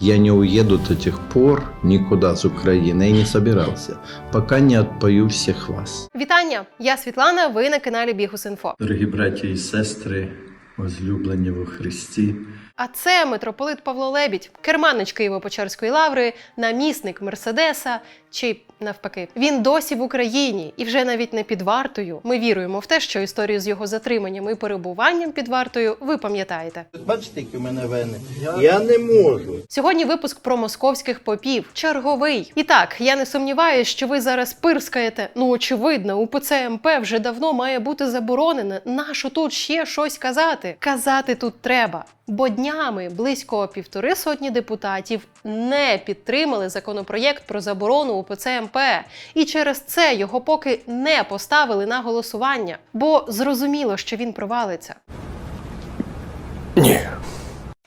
Я не уеду до тех пор никуда с Украины и не собирался, пока не отпою всех вас. Вітання! Я Світлана. Ви на каналі Бігус.Інфо. Дорогі браті і сестри, возлюблені во Христі, А це митрополит Павло Лебідь, керманич Києво-Печерської лаври, намісник Мерседеса чи навпаки. Він досі в Україні і вже навіть не під вартою. Ми віруємо в те, що історію з його затриманням і перебуванням під вартою ви пам'ятаєте. Бачите, які в мене вени? Я не можу. Сьогодні випуск про московських попів. Черговий. І так, я не сумніваюся, що ви зараз пирскаєте. Ну, очевидно, УПЦ МП вже давно має бути заборонене. Нащо тут ще щось казати? Казати тут треба. Бо днями близько півтори сотні депутатів не підтримали законопроєкт про заборону УПЦ МП, і через це його поки не поставили на голосування, бо зрозуміло, що він провалиться.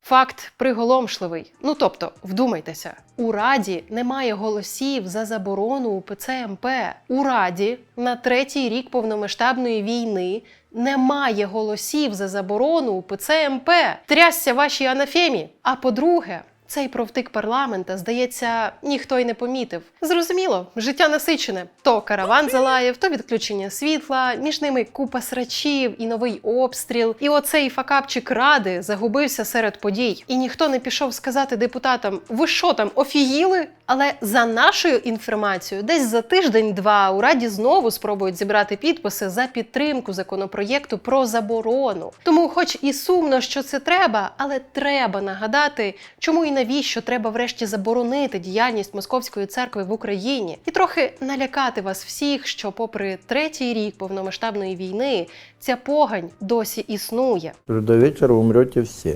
Факт приголомшливий. Ну тобто, вдумайтеся, у Раді немає голосів за заборону УПЦ МП. У Раді на третій рік повномасштабної війни немає голосів за заборону у МП. Трясся вашій анафемі. А по-друге, цей провтик парламента, здається, ніхто й не помітив. Зрозуміло, життя насичене. То караван залаяв, то відключення світла, між ними купа срачів і новий обстріл. І оцей факапчик ради загубився серед подій. І ніхто не пішов сказати депутатам: ви що там, офігіли? Але за нашою інформацією, десь за тиждень-два у раді знову спробують зібрати підписи за підтримку законопроєкту про заборону. Тому, хоч і сумно, що це треба, але треба нагадати, чому і навіщо треба врешті заборонити діяльність московської церкви в Україні, і трохи налякати вас всіх, що, попри третій рік повномасштабної війни, ця погань досі існує. До вечора умрете всі.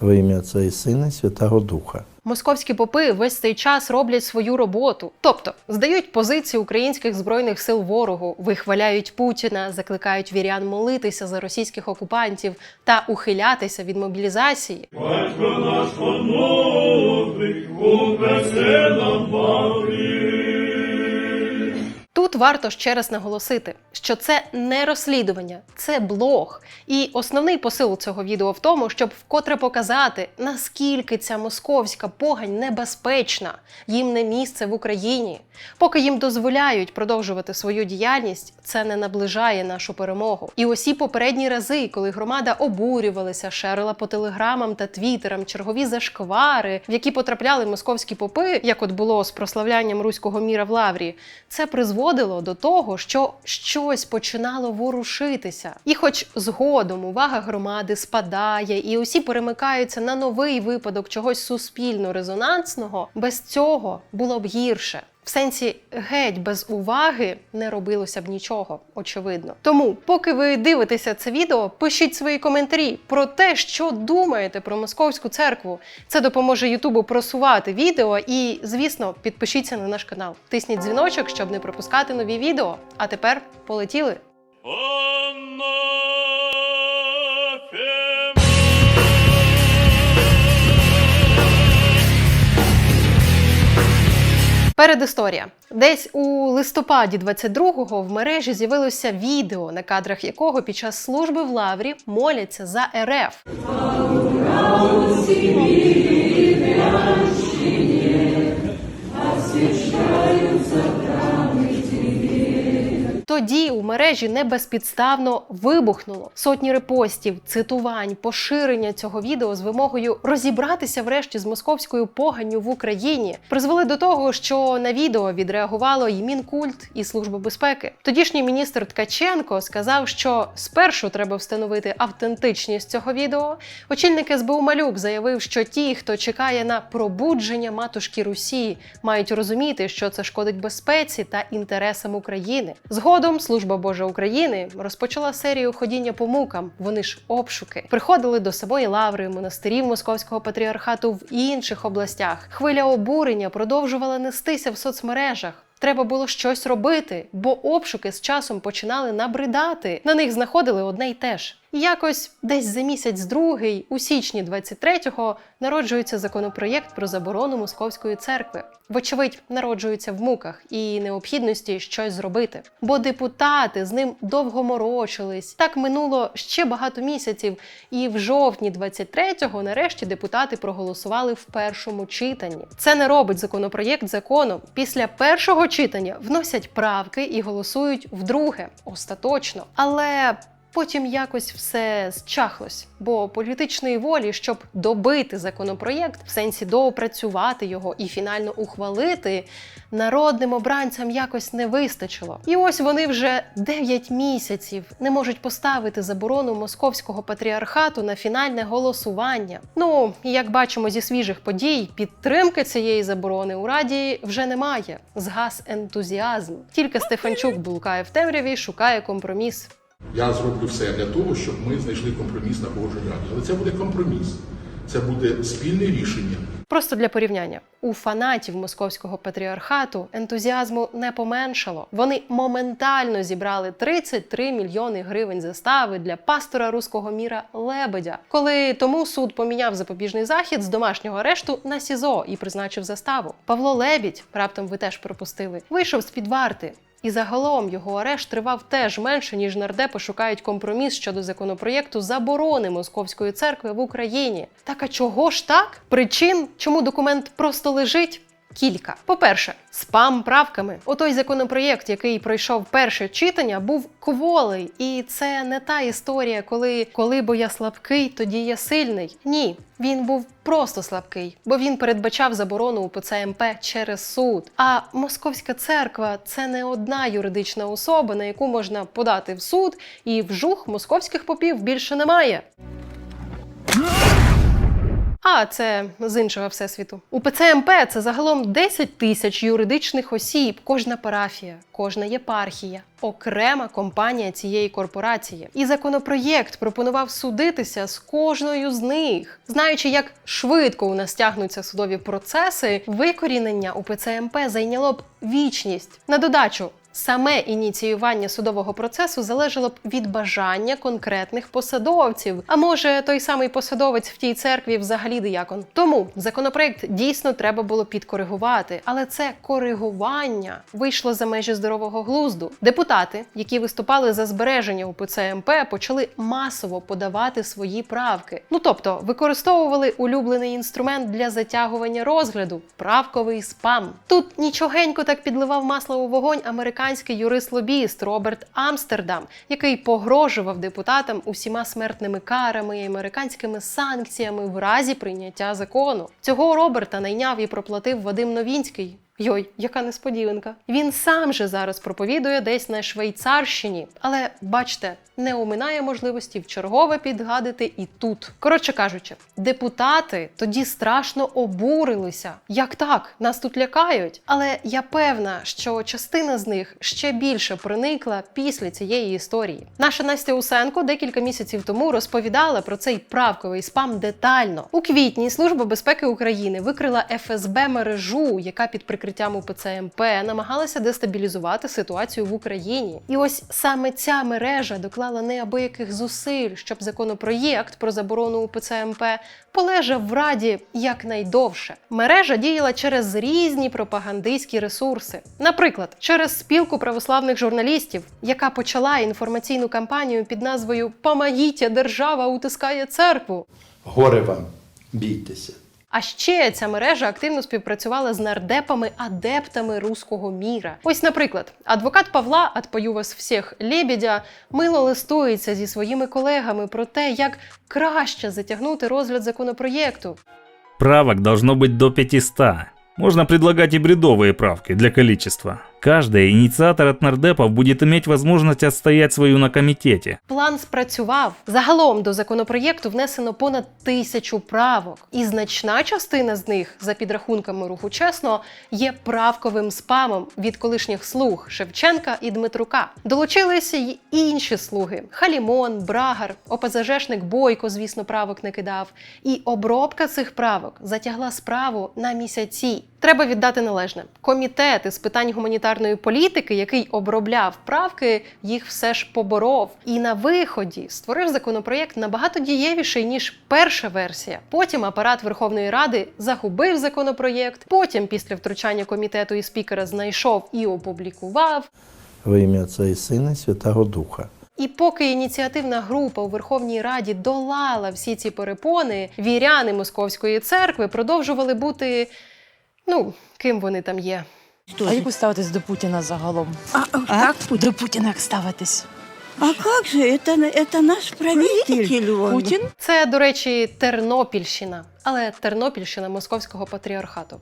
Во ім'я Отця і Сина і Святого Духа. Московські попи весь цей час роблять свою роботу, тобто здають позиції українських збройних сил ворогу, вихваляють Путіна, закликають вірян молитися за російських окупантів та ухилятися від мобілізації. Батько наш упаси нам. Тут варто ще раз наголосити, що це не розслідування, це блог. І основний посил цього відео в тому, щоб вкотре показати, наскільки ця московська погань небезпечна, їм не місце в Україні. Поки їм дозволяють продовжувати свою діяльність, це не наближає нашу перемогу. І усі попередні рази, коли громада обурювалася, шерила по телеграмам та твіттерам чергові зашквари, в які потрапляли московські попи, як от було з прославлянням руського міра в Лаврі, це призводило до того, що щось починало ворушитися. І, хоч згодом увага громади спадає, і усі перемикаються на новий випадок чогось суспільно резонансного, без цього було б гірше. В сенсі геть без уваги не робилося б нічого, очевидно. Тому, поки ви дивитеся це відео, пишіть свої коментарі про те, що думаєте про московську церкву. Це допоможе Ютубу просувати відео. І, звісно, підпишіться на наш канал. Тисніть дзвіночок, щоб не пропускати нові відео. А тепер полетіли. Передісторія. Десь у листопаді 22-го в мережі з'явилося відео, на кадрах якого під час служби в лаврі моляться за РФ. Тоді у мережі не безпідставно вибухнуло сотні репостів, цитувань, поширення цього відео з вимогою розібратися врешті з московською поганню в Україні призвели до того, що на відео відреагувало і Мінкульт, і Служба безпеки. Тодішній міністр Ткаченко сказав, що спершу треба встановити автентичність цього відео. Очільник СБУ Малюк заявив, що ті, хто чекає на пробудження матушки Русі, мають розуміти, що це шкодить безпеці та інтересам України. Згодом служба Божа України розпочала серію ходіння по мукам. Вони ж обшуки приходили до самої лаври, монастирів московського патріархату в інших областях. Хвиля обурення продовжувала нестися в соцмережах. Треба було щось робити, бо обшуки з часом починали набридати. На них знаходили одне й те ж. Якось десь за місяць другий, у січні 23-го, народжується законопроєкт про заборону московської церкви. Вочевидь, народжується в муках і необхідності щось зробити. Бо депутати з ним довго морочились. Так минуло ще багато місяців, і в жовтні 23-го нарешті депутати проголосували в першому читанні. Це не робить законопроєкт законом. Після першого читання вносять правки і голосують вдруге, остаточно. Але Потім якось все зчахлось, бо політичної волі, щоб добити законопроєкт, в сенсі доопрацювати його і фінально ухвалити, народним обранцям якось не вистачило. І ось вони вже 9 місяців не можуть поставити заборону московського патріархату на фінальне голосування. Ну, як бачимо зі свіжих подій, підтримки цієї заборони у раді вже немає. Згас ентузіазм. Тільки Стефанчук блукає в темряві, шукає компроміс. Я зроблю все для того, щоб ми знайшли компроміс на погодженні раді. Але це буде компроміс, це буде спільне рішення. Просто для порівняння у фанатів московського патріархату ентузіазму не поменшало. Вони моментально зібрали 33 мільйони гривень застави для пастора руського міра Лебедя, коли тому суд поміняв запобіжний захід з домашнього арешту на СІЗО і призначив заставу. Павло Лебідь, раптом ви теж пропустили, вийшов з під варти. І загалом його арешт тривав теж менше, ніж нардепи шукають компроміс щодо законопроєкту заборони московської церкви в Україні. Так а чого ж так? Причин, чому документ просто лежить? Кілька. По-перше, спам правками. Отой законопроєкт, який пройшов перше читання, був кволий. І це не та історія, коли коли бо я слабкий, тоді я сильний. Ні, він був просто слабкий, бо він передбачав заборону УПЦ МП через суд. А московська церква це не одна юридична особа, на яку можна подати в суд, і вжух московських попів більше немає. А це з іншого всесвіту. У ПЦМП це загалом 10 тисяч юридичних осіб, кожна парафія, кожна єпархія, окрема компанія цієї корпорації. І законопроєкт пропонував судитися з кожною з них. Знаючи, як швидко у нас тягнуться судові процеси, викорінення у ПЦМП зайняло б вічність. На додачу. Саме ініціювання судового процесу залежало б від бажання конкретних посадовців. А може, той самий посадовець в тій церкві взагалі диякон. Тому законопроект дійсно треба було підкоригувати, але це коригування вийшло за межі здорового глузду. Депутати, які виступали за збереження УПЦ МП, почали масово подавати свої правки. Ну тобто використовували улюблений інструмент для затягування розгляду правковий спам. Тут нічогенько так підливав масло у вогонь американський юрист-лобіст Роберт Амстердам, який погрожував депутатам усіма смертними карами і американськими санкціями в разі прийняття закону. Цього Роберта найняв і проплатив Вадим Новінський. Йой, яка несподіванка. Він сам же зараз проповідує десь на Швейцарщині, але бачте, не оминає можливості вчергове підгадити і тут. Коротше кажучи, депутати тоді страшно обурилися. Як так? Нас тут лякають. Але я певна, що частина з них ще більше проникла після цієї історії. Наша Настя Усенко декілька місяців тому розповідала про цей правковий спам детально. У квітні Служба безпеки України викрила ФСБ мережу, яка під прикриттям УПЦ МП намагалася дестабілізувати ситуацію в Україні. І ось саме ця мережа доклала неабияких зусиль, щоб законопроєкт про заборону УПЦ МП полежав в Раді якнайдовше. Мережа діяла через різні пропагандистські ресурси, наприклад, через спілку православних журналістів, яка почала інформаційну кампанію під назвою Помагіття, держава утискає церкву. Горе вам, бійтеся. А ще ця мережа активно співпрацювала з нардепами-адептами руського міра. Ось, наприклад, адвокат Павла «Отпою вас всіх Лебедя мило листується зі своїми колегами про те, як краще затягнути розгляд законопроєкту. Правок должно быть до 500. Можно предлагать и бредовые правки для количества. Каждый инициатор от нардепов будет иметь возможность отстоять свою на комитете. План спрацював. Загалом до законопроєкту внесено понад тисячу правок, і значна частина з них, за підрахунками руху чесно, є правковим спамом від колишніх слуг Шевченка і Дмитрука. Долучилися й інші слуги: Халімон, Брагар, ОПЗЖшник Бойко, звісно, правок не кидав. І обробка цих правок затягла справу на місяці. Треба віддати належне. Комітет із питань гуманітарної політики, який обробляв правки, їх все ж поборов. І на виході створив законопроєкт набагато дієвіший ніж перша версія. Потім апарат Верховної Ради загубив законопроєкт. Потім, після втручання комітету і спікера, знайшов і опублікував. Во ім'я Отця і Сина Святого Духа. І поки ініціативна група у Верховній Раді долала всі ці перепони, віряни Московської церкви продовжували бути, ну, ким вони там є. А як ви ставитесь до Путіна загалом? А, а, как Путин? До Путіна як ставитесь? А як же? Это, это наш правитель. Путін? Це, до речі, Тернопільщина, але Тернопільщина Московського патріархату.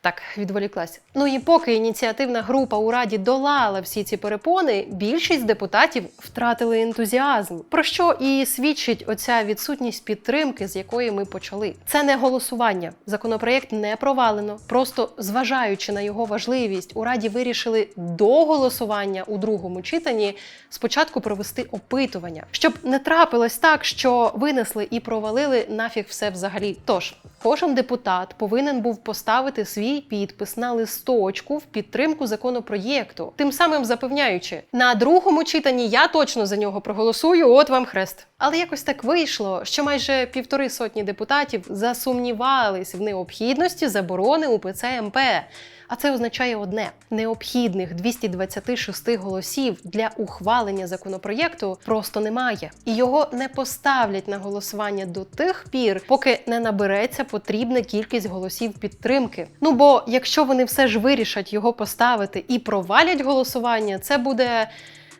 Так, відволіклась. Ну і поки ініціативна група у Раді долала всі ці перепони, більшість депутатів втратили ентузіазм. Про що і свідчить оця відсутність підтримки, з якої ми почали. Це не голосування. Законопроєкт не провалено. Просто зважаючи на його важливість, у Раді вирішили до голосування у другому читанні спочатку провести опитування, щоб не трапилось так, що винесли і провалили нафіг все взагалі. Тож кожен депутат повинен був поставити свій підпис на листочку в підтримку законопроєкту, тим самим запевняючи, на другому читанні я точно за нього проголосую. От вам хрест. Але якось так вийшло, що майже півтори сотні депутатів засумнівались в необхідності заборони УПЦ МП. А це означає одне: необхідних 226 голосів для ухвалення законопроєкту просто немає, і його не поставлять на голосування до тих пір, поки не набереться потрібна кількість голосів підтримки. Ну бо якщо вони все ж вирішать його поставити і провалять голосування, це буде,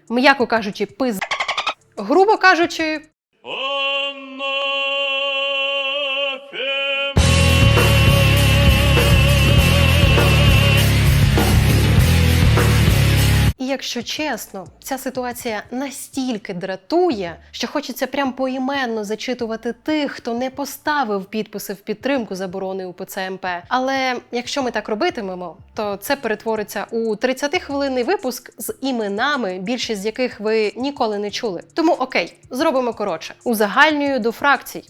м'яко кажучи, пиз. Грубо кажучи, якщо чесно, ця ситуація настільки дратує, що хочеться прям поіменно зачитувати тих, хто не поставив підписи в підтримку заборони УПЦ МП. Але якщо ми так робитимемо, то це перетвориться у 30-хвилинний випуск з іменами, більшість з яких ви ніколи не чули. Тому окей, зробимо коротше. Узагальнюю до фракцій.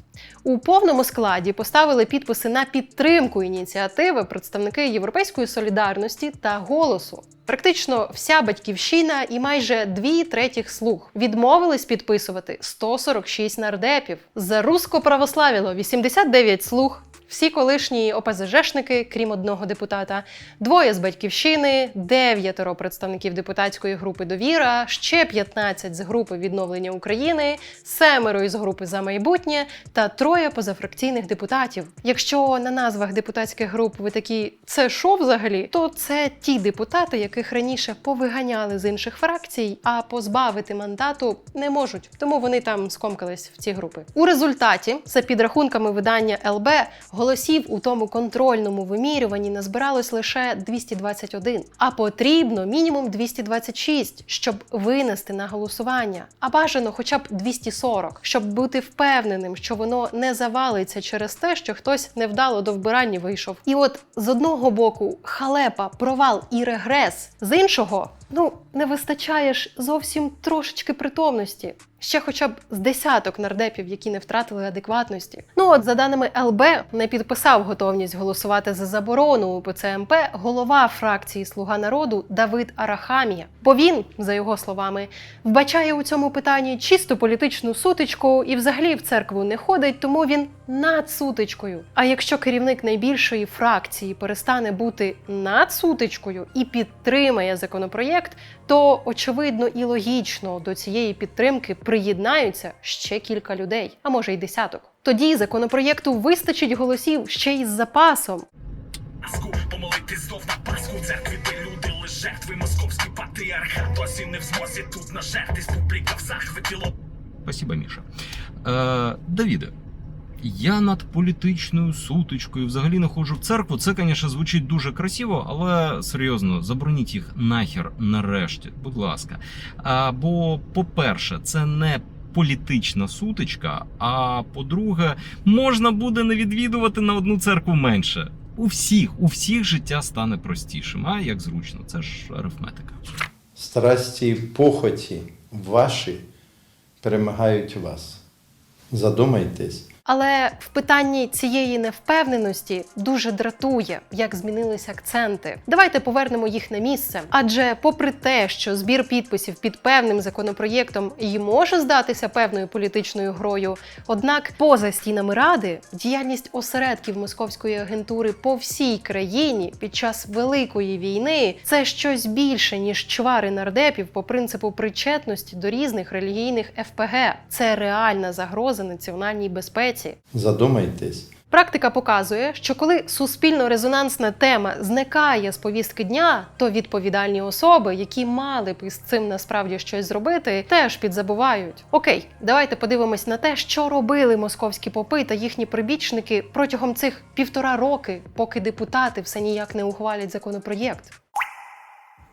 У повному складі поставили підписи на підтримку ініціативи представники Європейської солідарності та голосу. Практично вся батьківщина і майже дві третіх слуг відмовились підписувати 146 нардепів. За русско православіло 89 слуг. Всі колишні ОПЗЖшники, крім одного депутата, двоє з батьківщини, дев'ятеро представників депутатської групи Довіра, ще 15 з групи відновлення України, семеро із групи за майбутнє та троє позафракційних депутатів. Якщо на назвах депутатських груп ви такі це що взагалі, то це ті депутати, яких раніше повиганяли з інших фракцій, а позбавити мандату не можуть, тому вони там скомкались в ці групи. У результаті, за підрахунками видання ЛБ, голосів у тому контрольному вимірюванні назбиралось лише 221, а потрібно мінімум 226, щоб винести на голосування. А бажано хоча б 240, щоб бути впевненим, що воно не завалиться через те, що хтось невдало до вбирання вийшов. І от з одного боку халепа, провал і регрес, з іншого. Ну, не вистачає ж зовсім трошечки притомності. Ще хоча б з десяток нардепів, які не втратили адекватності. Ну от за даними ЛБ, не підписав готовність голосувати за заборону УПЦ МП голова фракції Слуга народу Давид Арахамія. Бо він, за його словами, вбачає у цьому питанні чисто політичну сутичку і взагалі в церкву не ходить, тому він над сутичкою. А якщо керівник найбільшої фракції перестане бути над сутичкою і підтримає законопроєкт, то очевидно і логічно до цієї підтримки приєднаються ще кілька людей, а може й десяток. Тоді законопроєкту вистачить голосів ще й з запасом. Пасху, помолитись знов на Пасху церкві, де люди лежать, ви московський патріархат, досі не в змозі тут нажертись, публіка в захваті лоб. Спасибо, Міша. Е, Давіде, я над політичною сутичкою взагалі не ходжу в церкву. Це, звісно, звучить дуже красиво, але серйозно, забороніть їх нахер нарешті, будь ласка. А, бо, по-перше, це не політична сутичка. А по-друге, можна буде не відвідувати на одну церкву менше. У всіх, у всіх життя стане простішим. А як зручно, це ж арифметика. Страсті і похоті ваші перемагають вас. Задумайтесь. Але в питанні цієї невпевненості дуже дратує, як змінилися акценти. Давайте повернемо їх на місце. Адже, попри те, що збір підписів під певним законопроєктом і може здатися певною політичною грою, однак поза стінами ради діяльність осередків московської агентури по всій країні під час великої війни це щось більше ніж чвари нардепів по принципу причетності до різних релігійних ФПГ. Це реальна загроза національній безпеці. Задумайтесь. Практика показує, що коли суспільно-резонансна тема зникає з повістки дня, то відповідальні особи, які мали б із цим насправді щось зробити, теж підзабувають. Окей, давайте подивимось на те, що робили московські попи та їхні прибічники протягом цих півтора роки, поки депутати все ніяк не ухвалять законопроєкт.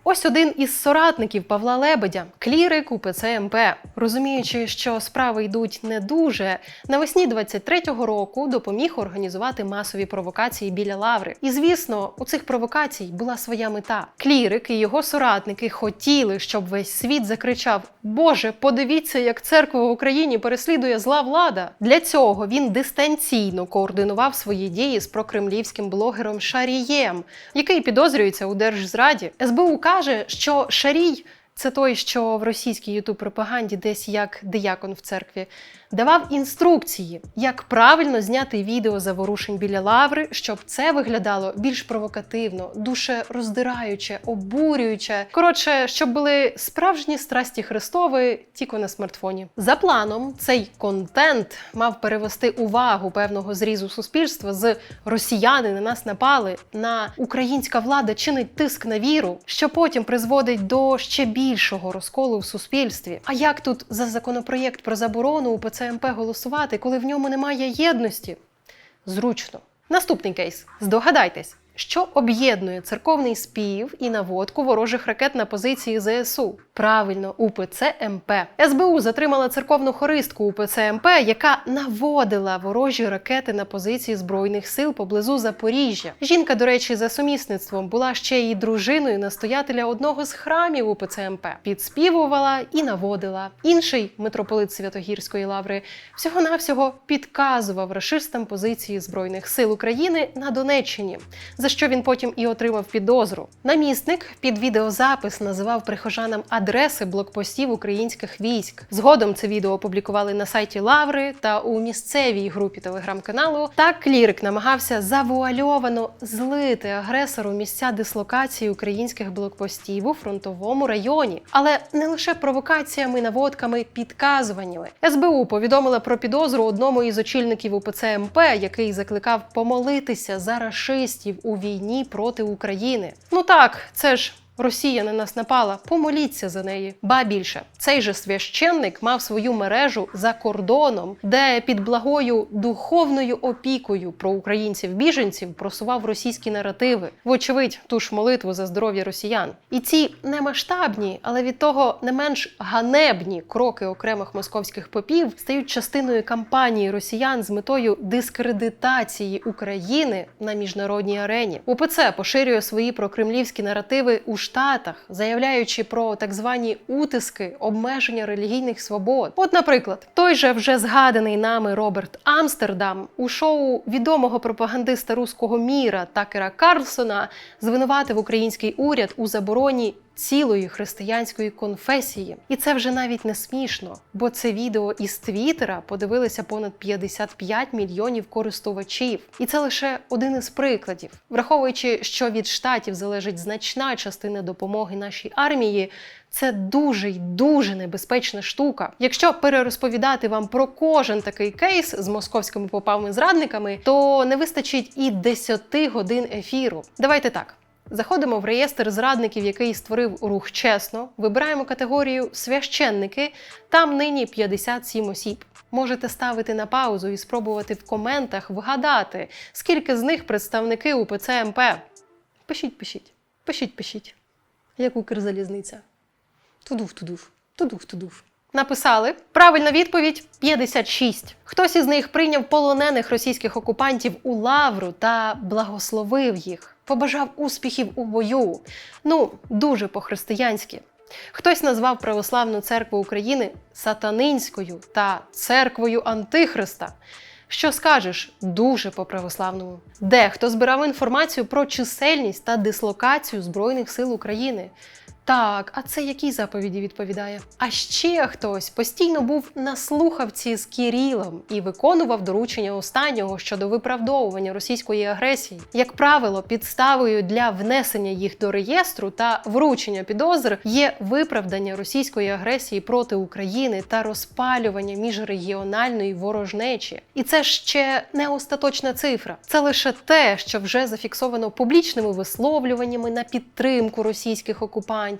Ось один із соратників Павла Лебедя, клірик УПЦ МП. Розуміючи, що справи йдуть не дуже, навесні 23-го року допоміг організувати масові провокації біля лаври. І звісно, у цих провокацій була своя мета. Клірик і його соратники хотіли, щоб весь світ закричав: Боже, подивіться, як церква в Україні переслідує зла влада. Для цього він дистанційно координував свої дії з прокремлівським блогером Шарієм, який підозрюється у держзраді. СБУ каже, що Шарій це той, що в російській ютуб пропаганді десь як диякон в церкві, давав інструкції, як правильно зняти відео заворушень біля лаври, щоб це виглядало більш провокативно, душероздираюче, обурююче. Коротше, щоб були справжні страсті Христови тільки на смартфоні. За планом, цей контент мав перевести увагу певного зрізу суспільства з росіяни на нас напали на українська влада чинить тиск на віру, що потім призводить до ще більшого розколу в суспільстві. А як тут за законопроєкт про заборону у ПЦМП голосувати, коли в ньому немає єдності? Зручно. Наступний кейс. Здогадайтесь, що об'єднує церковний спів і наводку ворожих ракет на позиції ЗСУ. Правильно, УПЦ МП. СБУ затримала церковну хористку УПЦ МП, яка наводила ворожі ракети на позиції збройних сил поблизу Запоріжжя. Жінка, до речі, за сумісництвом була ще й дружиною настоятеля одного з храмів УПЦ МП. Підспівувала і наводила. Інший митрополит Святогірської лаври всього-навсього підказував рашистам позиції збройних сил України на Донеччині за що він потім і отримав підозру. Намісник під відеозапис називав прихожанам адреси блокпостів українських військ. Згодом це відео опублікували на сайті Лаври та у місцевій групі телеграм-каналу. Так клірик намагався завуальовано злити агресору місця дислокації українських блокпостів у фронтовому районі. Але не лише провокаціями, наводками, підказуваннями. СБУ повідомила про підозру одному із очільників УПЦ МП, який закликав помолитися за рашистів у війні проти України. Ну так, це ж. Росія на нас напала, помоліться за неї. Ба більше, цей же священник мав свою мережу за кордоном, де під благою духовною опікою про українців-біженців просував російські наративи, вочевидь, ту ж молитву за здоров'я росіян. І ці не масштабні, але від того не менш ганебні кроки окремих московських попів стають частиною кампанії росіян з метою дискредитації України на міжнародній арені. УПЦ поширює свої прокремлівські наративи у Штатах, заявляючи про так звані утиски, обмеження релігійних свобод. От, наприклад, той же вже згаданий нами Роберт Амстердам у шоу відомого пропагандиста руського міра Такера Карлсона звинуватив український уряд у забороні. Цілої християнської конфесії, і це вже навіть не смішно, бо це відео із Твіттера подивилися понад 55 мільйонів користувачів, і це лише один із прикладів, враховуючи, що від штатів залежить значна частина допомоги нашій армії. Це дуже й дуже небезпечна штука. Якщо перерозповідати вам про кожен такий кейс з московськими попами-зрадниками, то не вистачить і 10 годин ефіру. Давайте так. Заходимо в реєстр зрадників, який створив рух чесно. Вибираємо категорію священники. Там нині 57 осіб. Можете ставити на паузу і спробувати в коментах вгадати, скільки з них представники УПЦ МП. Пишіть, пишіть, пишіть, пишіть. Як Укрзалізниця. Тудув, тудув, тудув, тудув. Написали правильна відповідь 56. Хтось із них прийняв полонених російських окупантів у лавру та благословив їх, побажав успіхів у бою. Ну, дуже по-християнськи. Хтось назвав Православну церкву України сатанинською та церквою Антихриста. Що скажеш, дуже по-православному. Дехто збирав інформацію про чисельність та дислокацію Збройних сил України. Так, а це якій заповіді відповідає? А ще хтось постійно був на слухавці з Кірілом і виконував доручення останнього щодо виправдовування російської агресії. Як правило, підставою для внесення їх до реєстру та вручення підозр є виправдання російської агресії проти України та розпалювання міжрегіональної ворожнечі. І це ще не остаточна цифра. Це лише те, що вже зафіксовано публічними висловлюваннями на підтримку російських окупантів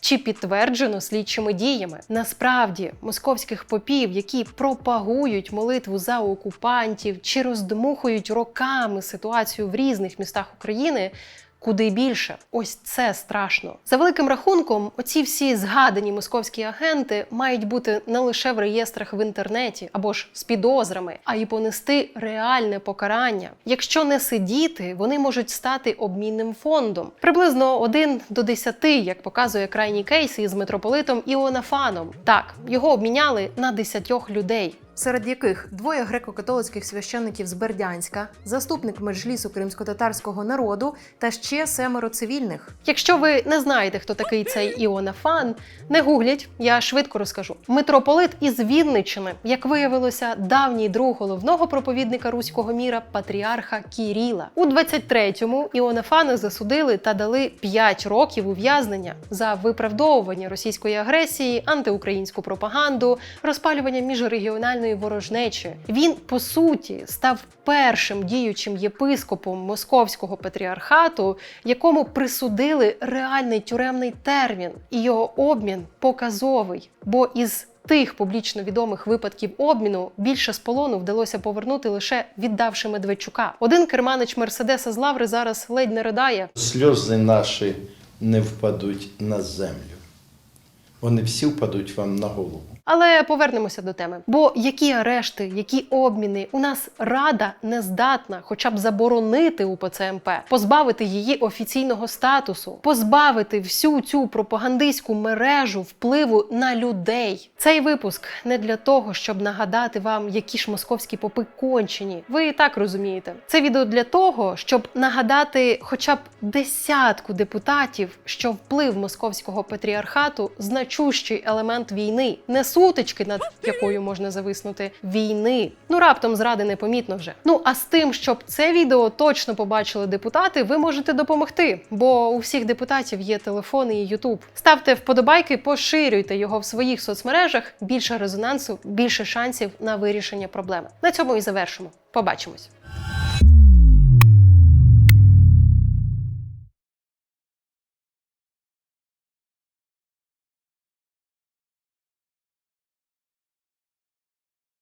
чи підтверджено слідчими діями. Насправді, московських попів, які пропагують молитву за окупантів чи роздмухують роками ситуацію в різних містах України. Куди більше, ось це страшно. За великим рахунком, оці всі згадані московські агенти мають бути не лише в реєстрах в інтернеті або ж з підозрами, а й понести реальне покарання. Якщо не сидіти, вони можуть стати обмінним фондом. Приблизно 1 до 10, як показує крайній кейс із митрополитом Іонафаном. Так, його обміняли на 10 людей серед яких двоє греко-католицьких священників з Бердянська, заступник меджлісу кримсько-татарського народу та ще семеро цивільних. Якщо ви не знаєте, хто такий цей Іонафан, не гугліть, я швидко розкажу. Митрополит із Вінниччини, як виявилося, давній друг головного проповідника руського міра патріарха Кіріла. У 23-му Іонафана засудили та дали 5 років ув'язнення за виправдовування російської агресії, антиукраїнську пропаганду, розпалювання міжрегіональної ворожнечі. Він по суті став першим діючим єпископом московського патріархату, якому присудили реальний тюремний термін, і його обмін показовий. Бо із тих публічно відомих випадків обміну більше з полону вдалося повернути лише віддавши Медведчука. Один керманич Мерседеса з Лаври зараз ледь не ридає. Сльози наші не впадуть на землю. Вони всі впадуть вам на голову. Але повернемося до теми. Бо які арешти, які обміни у нас рада не здатна, хоча б заборонити УПЦ МП, позбавити її офіційного статусу, позбавити всю цю пропагандистську мережу впливу на людей. Цей випуск не для того, щоб нагадати вам, які ж московські попи кончені. Ви і так розумієте. Це відео для того, щоб нагадати хоча б десятку депутатів, що вплив московського патріархату значущий елемент війни, не сутички, над якою можна зависнути війни. Ну раптом зради непомітно вже. Ну а з тим, щоб це відео точно побачили депутати, ви можете допомогти, бо у всіх депутатів є телефони і Ютуб. Ставте вподобайки, поширюйте його в своїх соцмережах. Більше резонансу, більше шансів на вирішення проблеми. На цьому і завершимо. Побачимось.